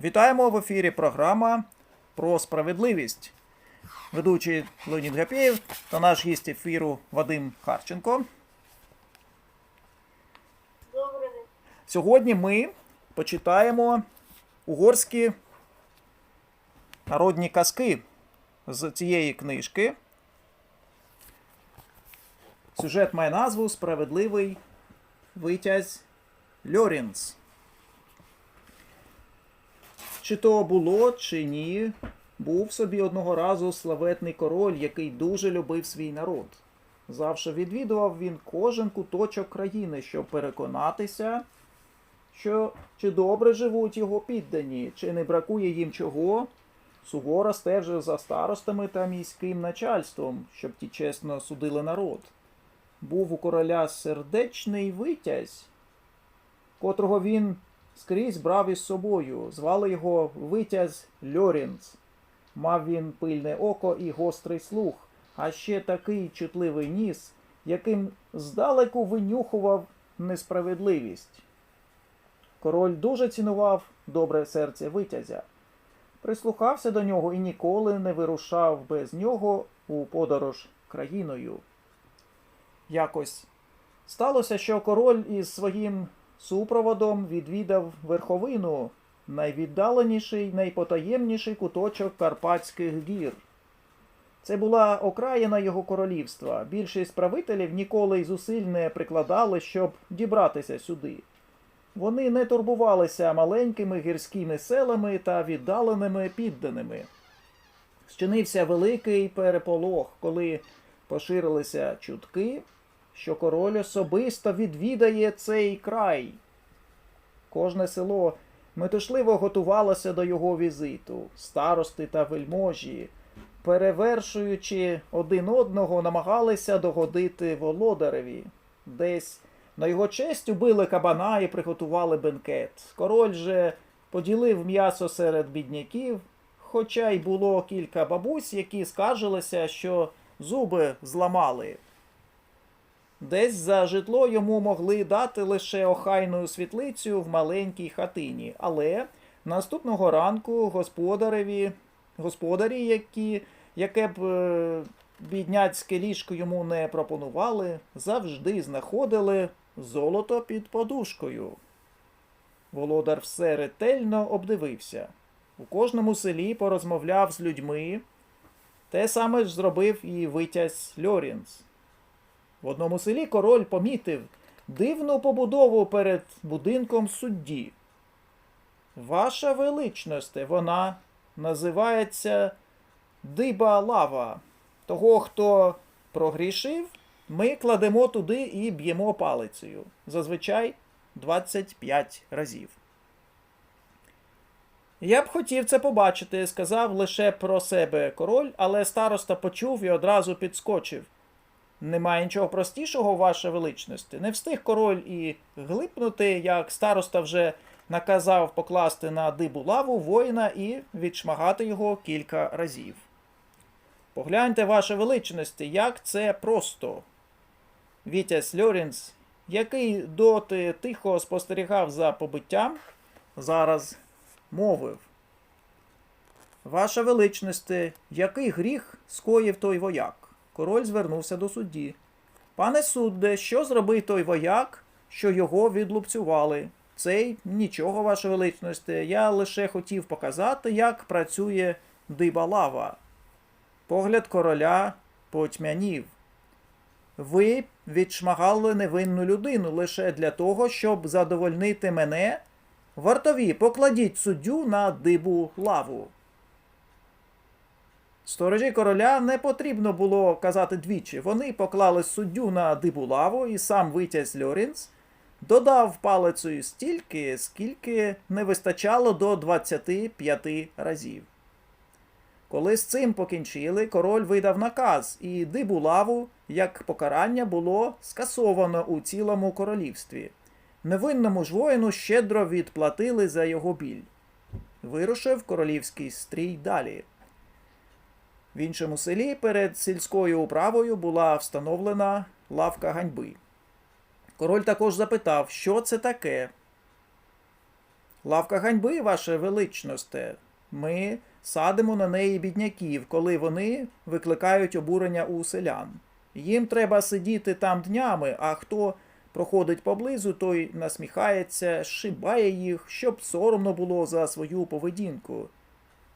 Вітаємо в ефірі програма про справедливість. Ведучий Леонід Гапєєв та наш гість ефіру Вадим Харченко. Добре. Сьогодні ми почитаємо угорські народні казки з цієї книжки. Сюжет має назву Справедливий витязь Льорінц. Чи то було, чи ні, був собі одного разу славетний король, який дуже любив свій народ. Завше відвідував він кожен куточок країни, щоб переконатися, що чи добре живуть його піддані, чи не бракує їм чого. Суворо стежив за старостами та міським начальством, щоб ті чесно судили народ. Був у короля сердечний витязь, котрого він скрізь брав із собою. Звали його Витязь Льорінц. Мав він пильне око і гострий слух, а ще такий чутливий ніс, яким здалеку винюхував несправедливість. Король дуже цінував добре серце витязя, прислухався до нього і ніколи не вирушав без нього у подорож країною. Якось сталося, що король із своїм супроводом відвідав верховину, найвіддаленіший, найпотаємніший куточок Карпатських гір. Це була окраїна його королівства. Більшість правителів ніколи й зусиль не прикладали, щоб дібратися сюди. Вони не турбувалися маленькими гірськими селами та віддаленими підданими. Щинився великий переполох, коли поширилися чутки, що король особисто відвідає цей край. Кожне село метушливо готувалося до його візиту, старости та вельможі, перевершуючи один одного, намагалися догодити володареві. Десь на його честь убили кабана і приготували бенкет. Король же поділив м'ясо серед бідняків, хоча й було кілька бабусь, які скаржилися, що зуби зламали. Десь за житло йому могли дати лише охайну світлицю в маленькій хатині, але наступного ранку господареві, господарі, які, яке б е, бідняцьке ліжко йому не пропонували, завжди знаходили золото під подушкою. Володар все ретельно обдивився. У кожному селі порозмовляв з людьми. Те саме ж зробив і витязь Льорінц. В одному селі король помітив дивну побудову перед будинком судді. Ваша величність, вона називається диба лава. Того, хто прогрішив, ми кладемо туди і б'ємо палицею. Зазвичай 25 разів. Я б хотів це побачити, сказав лише про себе король, але староста почув і одразу підскочив. Немає нічого простішого, ваша величність. Не встиг король і глипнути, як староста вже наказав покласти на дибу лаву воїна і відшмагати його кілька разів. Погляньте, ваша величність, як це просто. Вітязь Льорінс, який доти тихо спостерігав за побиттям, зараз мовив. Ваша величність, який гріх скоїв той вояк? Король звернувся до судді. Пане судде, що зробив той вояк, що його відлупцювали? Цей нічого, ваша величність, я лише хотів показати, як працює диба лава. Погляд короля потьмянів. Ви відшмагали невинну людину лише для того, щоб задовольнити мене. Вартові, покладіть суддю на дибу лаву. Сторожі короля не потрібно було казати двічі. Вони поклали суддю на дибу лаву, і сам витязь Льорінц додав палицею стільки, скільки не вистачало до 25 разів. Коли з цим покінчили, король видав наказ, і дибу лаву, як покарання, було скасовано у цілому королівстві. Невинному ж воїну щедро відплатили за його біль. Вирушив королівський стрій далі. В іншому селі перед сільською управою була встановлена лавка ганьби. Король також запитав, що це таке. Лавка ганьби, ваше величносте. Ми садимо на неї бідняків, коли вони викликають обурення у селян. Їм треба сидіти там днями, а хто проходить поблизу, той насміхається, шибає їх, щоб соромно було за свою поведінку.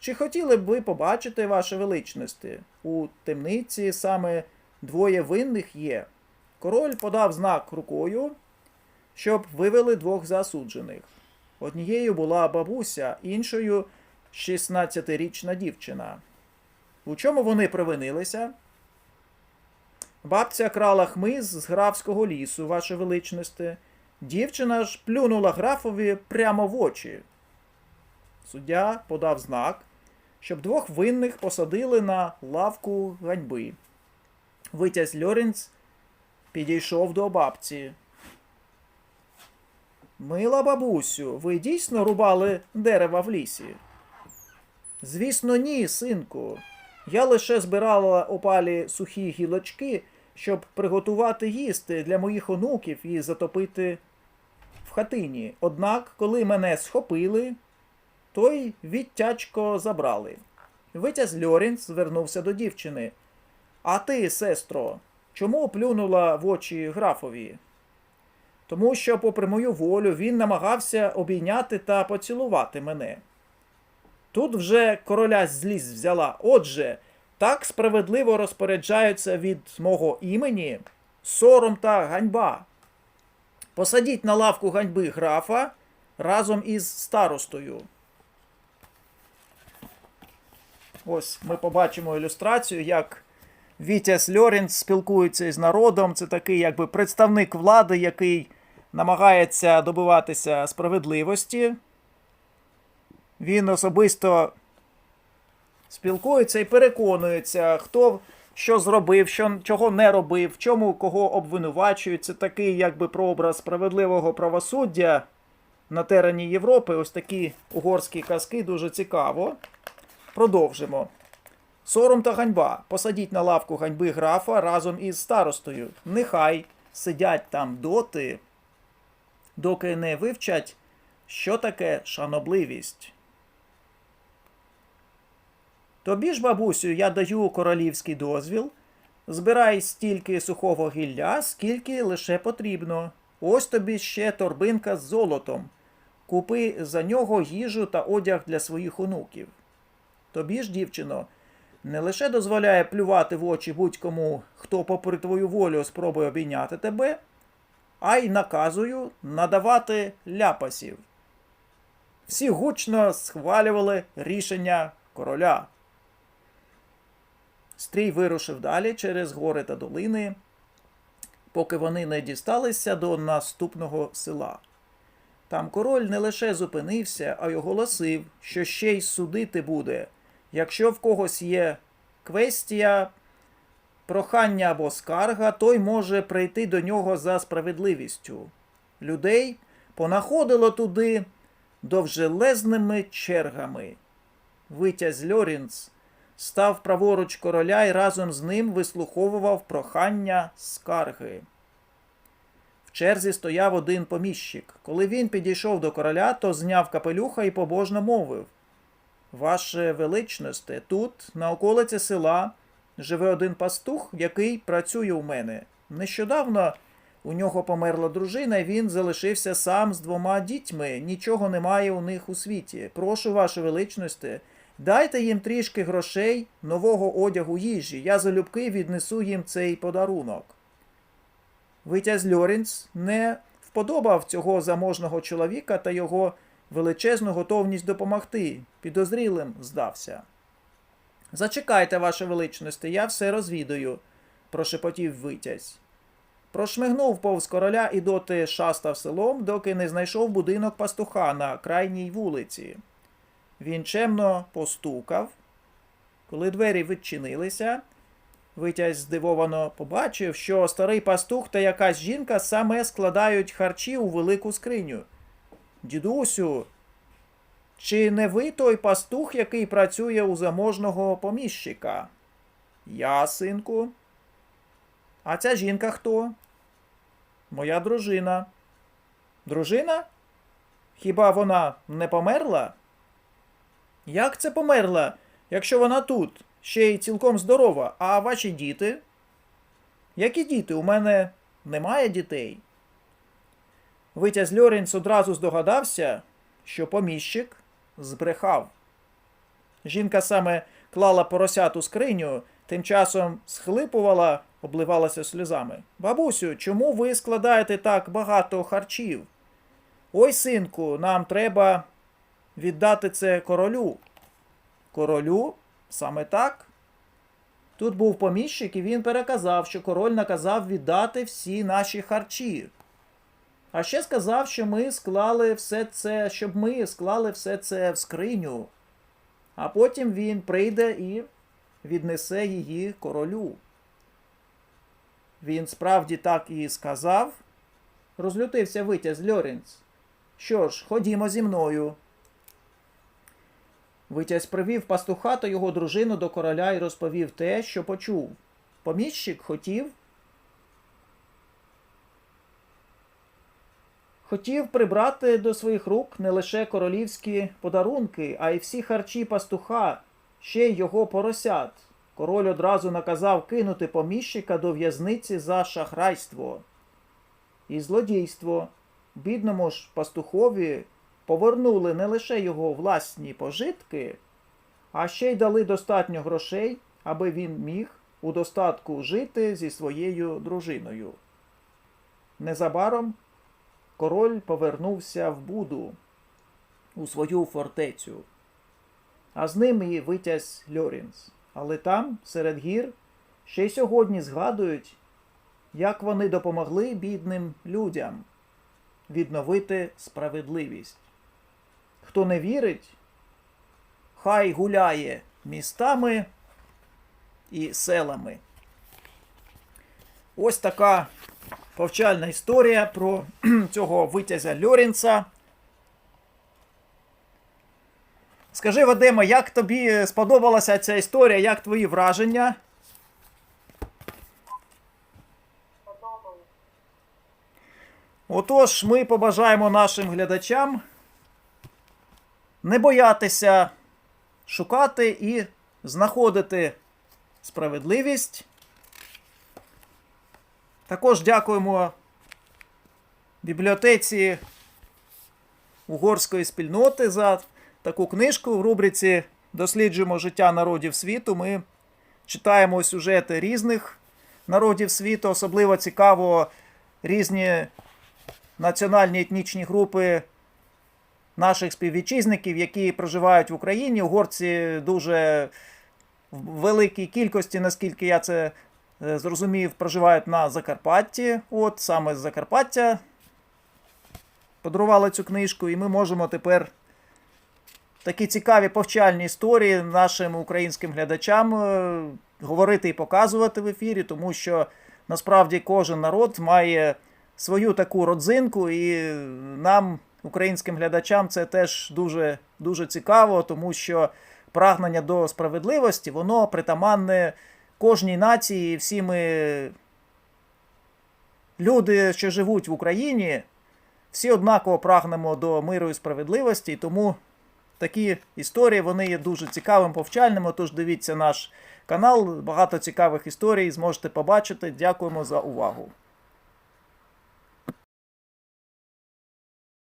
Чи хотіли б ви побачити, ваше величносте? У темниці саме двоє винних є. Король подав знак рукою, щоб вивели двох засуджених. Однією була бабуся, іншою 16-річна дівчина. У чому вони провинилися? Бабця крала хмиз з графського лісу, ваше величносте. Дівчина ж плюнула графові прямо в очі. Суддя подав знак, щоб двох винних посадили на лавку ганьби. Витязь Льорінц підійшов до бабці. Мила бабусю, ви дійсно рубали дерева в лісі? Звісно, ні, синку. Я лише збирала опалі сухі гілочки, щоб приготувати їсти для моїх онуків і затопити в хатині. Однак, коли мене схопили, той відтячко забрали. Витязь Льорінц звернувся до дівчини. А ти, сестро, чому плюнула в очі графові? Тому що, попри мою волю, він намагався обійняти та поцілувати мене. Тут вже короля злість взяла. Отже, так справедливо розпоряджаються від мого імені сором та ганьба. Посадіть на лавку ганьби графа разом із старостою. Ось ми побачимо ілюстрацію, як Вітяс Льорінц спілкується із народом. Це такий якби представник влади, який намагається добиватися справедливості. Він особисто спілкується і переконується, хто що зробив, що, чого не робив, в чому кого обвинувачують. Це такий якби прообраз справедливого правосуддя на терені Європи. Ось такі угорські казки дуже цікаво. Продовжимо. Сором та ганьба. Посадіть на лавку ганьби графа разом із старостою. Нехай сидять там доти, доки не вивчать, що таке шанобливість. Тобі ж, бабусю, я даю королівський дозвіл. Збирай стільки сухого гілля, скільки лише потрібно. Ось тобі ще торбинка з золотом. Купи за нього їжу та одяг для своїх онуків. Тобі ж, дівчино, не лише дозволяє плювати в очі будь-кому, хто, попри твою волю, спробує обійняти тебе, а й наказую надавати ляпасів. Всі гучно схвалювали рішення короля. Стрій вирушив далі через гори та долини, поки вони не дісталися до наступного села. Там король не лише зупинився, а й оголосив, що ще й судити буде, якщо в когось є квестія, прохання або скарга, той може прийти до нього за справедливістю. Людей понаходило туди довжелезними чергами. Витязь Льорінц став праворуч короля і разом з ним вислуховував прохання скарги. В черзі стояв один поміщик. Коли він підійшов до короля, то зняв капелюха і побожно мовив Ваше величносте, тут, на околиці села, живе один пастух, який працює у мене. Нещодавно у нього померла дружина, і він залишився сам з двома дітьми. Нічого немає у них у світі. Прошу, ваше величносте, дайте їм трішки грошей, нового одягу їжі. Я залюбки віднесу їм цей подарунок. Витязь Льорінц не вподобав цього заможного чоловіка та його величезну готовність допомогти. Підозрілим здався. Зачекайте, ваше величносте, я все розвідаю, прошепотів витязь. Прошмигнув повз короля і доти шастав селом, доки не знайшов будинок пастуха на крайній вулиці. Він чемно постукав. Коли двері відчинилися, витязь здивовано побачив, що старий пастух та якась жінка саме складають харчі у велику скриню. Дідусю, чи не ви той пастух, який працює у заможного поміщика? Я, синку. А ця жінка хто? Моя дружина. Дружина? Хіба вона не померла? Як це померла, якщо вона тут, ще й цілком здорова, а ваші діти? Які діти? У мене немає дітей. Витязь Льорінц одразу здогадався, що поміщик збрехав. Жінка саме клала поросят у скриню, тим часом схлипувала, обливалася сльозами. Бабусю, чому ви складаєте так багато харчів? Ой, синку, нам треба віддати це королю. Королю? Саме так? Тут був поміщик, і він переказав, що король наказав віддати всі наші харчі. А ще сказав, що ми склали все це, щоб ми склали все це в скриню. А потім він прийде і віднесе її королю. Він справді так і сказав. Розлютився витязь Льорінц. Що ж, ходімо зі мною. Витязь привів пастуха та його дружину до короля і розповів те, що почув. Поміщик хотів. Хотів прибрати до своїх рук не лише королівські подарунки, а й всі харчі пастуха, ще й його поросят. Король одразу наказав кинути поміщика до в'язниці за шахрайство і злодійство. Бідному ж пастухові повернули не лише його власні пожитки, а ще й дали достатньо грошей, аби він міг у достатку жити зі своєю дружиною. Незабаром король повернувся в Буду у свою фортецю, а з ним і витязь Льорінс. Але там, серед гір, ще й сьогодні згадують, як вони допомогли бідним людям відновити справедливість. Хто не вірить, хай гуляє містами і селами. Ось така повчальна історія про цього витязя Льорінца. Скажи, Вадиме, як тобі сподобалася ця історія, як твої враження? Отож, ми побажаємо нашим глядачам не боятися шукати і знаходити справедливість. Також дякуємо бібліотеці угорської спільноти за таку книжку в рубриці Досліджуємо життя народів світу. Ми читаємо сюжети різних народів світу. Особливо цікаво різні національні етнічні групи наших співвітчизників, які проживають в Україні. Угорці дуже в великій кількості, наскільки я це зрозумів, проживають на Закарпатті. От саме з Закарпаття подарували цю книжку, і ми можемо тепер такі цікаві повчальні історії нашим українським глядачам е, говорити і показувати в ефірі, тому що насправді кожен народ має свою таку родзинку, і нам, українським глядачам, це теж дуже, дуже цікаво, тому що прагнення до справедливості, воно притаманне кожній нації, всі ми люди, що живуть в Україні, всі однаково прагнемо до миру і справедливості, тому такі історії вони є дуже цікавими, повчальними. Тож дивіться наш канал, багато цікавих історій зможете побачити. Дякуємо за увагу.